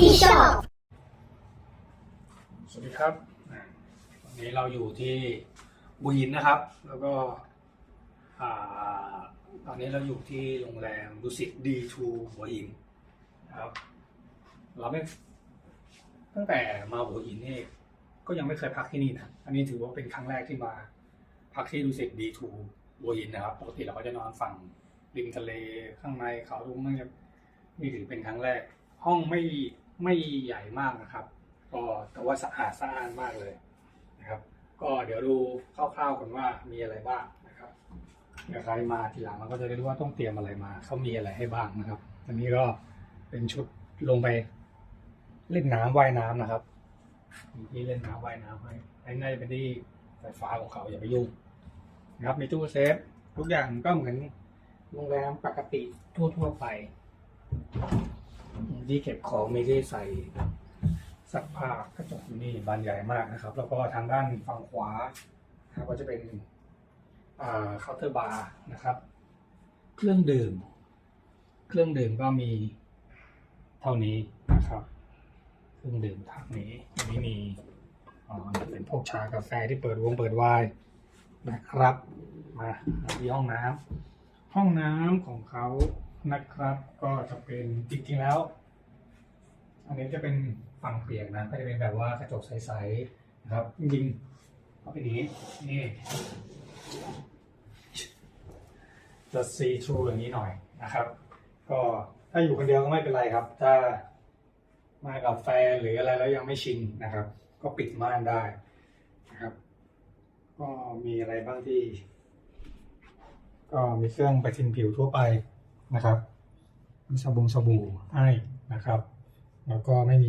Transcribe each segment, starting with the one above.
ที่ชอบ สวัสดีครับวันนี้เราอยู่ที่บุยินนะครับ แล้วก็อ่าตอนนี้เราอยู่ที่โรงแรมดุสิตดีทูหัวหินนะครับ เราไม่ตั้งแต่มาหัวหินนี่ก็ยังไม่เคยพักที่นี่นะ อันนี้ถือว่าเป็นครั้งแรกที่มา พักที่ดุสิตดีทูหัวหินนะครับปกติเราก็จะนอนฝั่งริมทะเลข้างในเขาลุงนั่นจะนี่ถือเป็นครั้งแรก ห้องไม่ ไม่ใหญ่มากนะครับ ก็แต่ว่าสะอาดสะอ้านมากเลยนะครับ ก็เดี๋ยวดูคร่าวๆกันว่ามีอะไรบ้างนะครับเดี๋ยวใครมาทีหลังเราก็จะได้รู้ว่าต้องเตรียมอะไรมาเขามีอะไรให้บ้างนะครับอันนี้ก็เป็นชุดลงไปเล่นน้ำว่ายน้ำนะครับมีที่เล่นน้ำว่ายน้ำให้ไอ้น่าจะเป็นที่ไฟฟ้าของเขาอย่าไปยุ่งนะครับมีตู้เซฟทุกอย่างก็เหมือนโรงแรมปกติทั่วๆไป ที่เก็บของไมีที่ใส่ซักผ้ากระจกอยู่นี่บานใหญ่มากนะครับ แล้วก็ทางด้านฝั่งขวานะครับก็จะเป็นเคาน์เตอร์บาร์นะครับ เครื่องดื่ม เครื่องดื่มก็มีเท่านี้นะครับ เครื่องดื่มทางนี้อันนี้มีเป็นพวกชากาแฟที่เปิดวงเปิดไวน์นะครับ มาที่ห้องน้ำห้องน้ำของเขานะครับ ก็จะเป็นจริงๆแล้ว อันนี้จะเป็นฝั่งเปียกนะ ก็จะเป็นแบบว่ากระจกใสๆนะครับจริงๆเอาไปนอย่างนี้นี่จะซีทรูอย่างนี้หน่อยนะครับ ก็ถ้าอยู่คนเดียวก็ไม่เป็นไรครับ ถ้ามากับแฟนหรืออะไรแล้วยังไม่ชินนะครับ ก็ปิดม่านได้นะครับ ก็มีอะไรบ้างที่ ก็มีเครื่องประทินผิวทั่วไปนะครับมีสบู่สบู่ให้นะครับ แล้วก็ไม่มี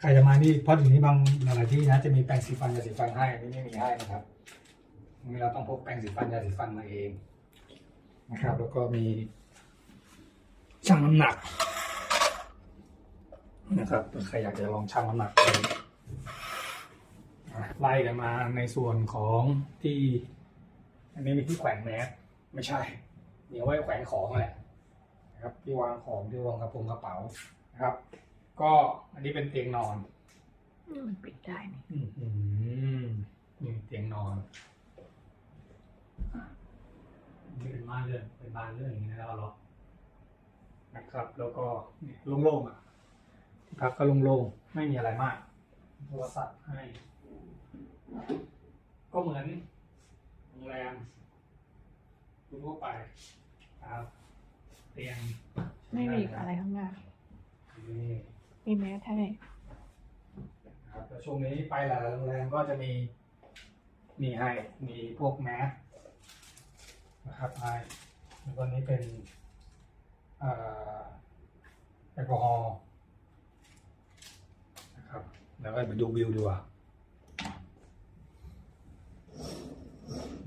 ใครจะมานี่เพราะอยู่นี่บางหลายที่นะจะมีแปรงสีฟันยาสีฟันให้นี่ไม่มีให้นะครับนี่เราต้องพกแปรงสีฟันยาสีฟันมาเองนะครับ แล้วก็มีชั่งน้ำหนักนะครับใครอยากจะลองชั่งน้ำหนักไล่กันมาในส่วนของที่ อันนี้มีที่แขวนแมสไม่ใช่เดี๋ยวไว้แขวนของแหละนะครับที่วางของที่วางกระโปรงกระเป๋านะครับ ก็อันนี้เป็นเตียงนอนมันปิดได้นี่อืมอืมนี่เตียงนอนอะนี่เป็นบ้านเลื่อนเป็นบ้านเลื่อนอย่างนี้นะเราล็อกนะครับ แล้วก็นี่โล่งๆอะที่พักก็โล่งๆไม่มีอะไรมากโทรศัพท์ให้ ก็เหมือนโรงแรมทั่วไปครับ เตียง ไม่มีอะไรข้างหน้า นี่ มีแมสให้นะครับแต่ช่วงนี้ไปหลายๆโรงแรมก็จะมีนี่ให้มีพวกแมสนะครับให้แล้วก็นี้เป็นเอ่อแอลกอฮอล์นะครับแล้วก็มาดูวิวดีกว่า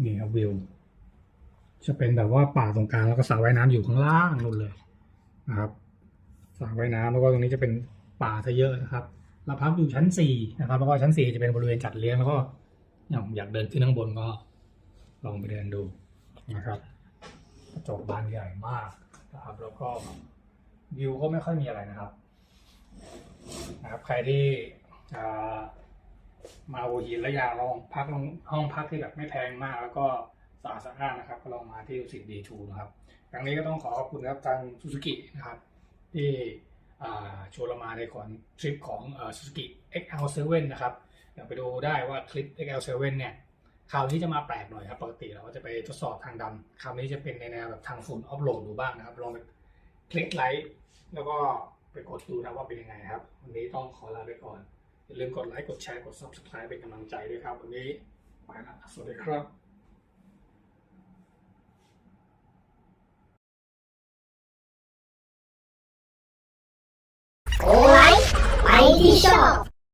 นี่ครับวิว จะเป็นแบบว่าป่าตรงกลางแล้วก็สระว่ายน้ำอยู่ข้างล่างนู่นเลยนะครับสระว่ายน้ำแล้วก็ตรงนี้จะเป็น ป่าซะเยอะนะครับเราพักอยู่ชั้นสี่นะครับ แล้วก็ชั้นสี่จะเป็นบริเวณจัดเลี้ยงแล้วก็อยากเดินขึ้นข้างบนก็ลองไปเดินดูนะครับกระจกบานใหญ่มากนะครับ แล้วก็วิวก็ไม่ค่อยมีอะไรนะครับนะครับ ใครที่มาหัวหินแล้วอยากลองพักห้องพักที่แบบไม่แพงมาก แล้วก็สะอาดสะอ้านนะครับ ก็ลองมาที่ดุสิตดีทูนะครับครั้งนี้ก็ต้องขอขอบคุณครับทางซูซูกินะครับ ที่ อ่าชวนเรามาในก่อนทริปของซูซูกิ XL7 นะครับเดี๋ยวไปดูได้ว่าคลิป XL7 เนี่ยคราวนี้จะมาแปลกหน่อยครับ ปกติเราก็จะไปทดสอบทางดำคราวนี้จะเป็นในแนวแบบทางฝุ่นออฟโหลดดูบ้างนะครับ ลองไปคลิกไลค์แล้วก็ไปกดดูนะว่าเป็นยังไงครับ วันนี้ต้องขอลาไปก่อน อย่าลืมกดไลค์กดแชร์กด subscribe เป็นกำลังใจด้วยครับ วันนี้ไปละสวัสดีครับ โอ้